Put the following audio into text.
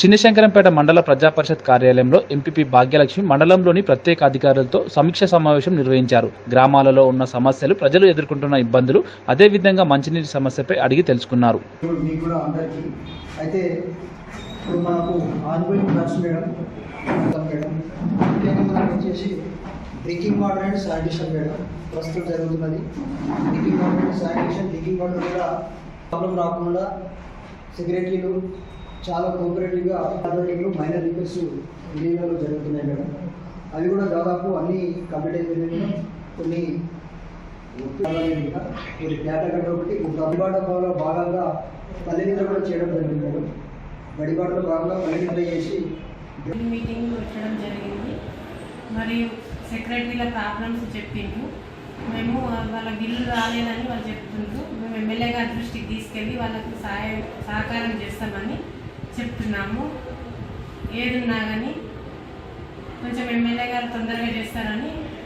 చిన్నశంకరంపేట మండల ప్రజాపరిషత్ కార్యాలయంలో ఎంపీపీ భాగ్యలక్ష్మి మండలంలోని ప్రత్యేక అధికారులతో సమీక్ష సమావేశం నిర్వహించారు. గ్రామాలలో ఉన్న సమస్యలు ప్రజలు ఎదుర్కొంటున్న ఇబ్బందులు అదేవిధంగా మంచినీటి సమస్యపై అడిగి తెలుసుకున్నారు. అయితే ఇప్పుడు మనకు ఆన్గోయింగ్ వర్క్స్ మేడం మేడం ముఖ్యంగా మనకు వచ్చేసి drinking water and sanitation madam. ప్రస్తుతం జరుగుతున్నది. Drinking water and sanitation drinking water కూడా ప్రాబ్లం రాకుండా సెక్రటరీలు చాలా కోఆపరేటివ్గా అథారిటీలు మైనర్ రిక్వెస్ట్ విలీనంలో జరుగుతున్నాయి మేడం. అవి కూడా దాదాపు అన్ని కంప్లీట్ అయిపోయినాయి మేడం. కొన్ని కొన్ని డేటా కట్ట ఒకటి గడిబాట భాగంగా పల్లె నిద్ర కూడా చేయడం జరిగింది మేడం. గడిబాటలో భాగంగా పల్లె నిద్ర చేసి మీటింగ్ పెట్టడం జరిగింది. మరియు సెక్రటరీల ప్రాబ్లమ్స్ చెప్పిండ్రు. మేము వాళ్ళ బిల్లు రాలేదని వాళ్ళు చెప్తుండ్రు. మేము ఎమ్మెల్యే గారి దృష్టికి తీసుకెళ్ళి వాళ్ళకు సహాయం సహకారం చేస్తామని చెప్తున్నాము. ఏదున్నా కానీ కొంచెం ఎమ్మెల్యే గారు తొందరగా చేస్తారని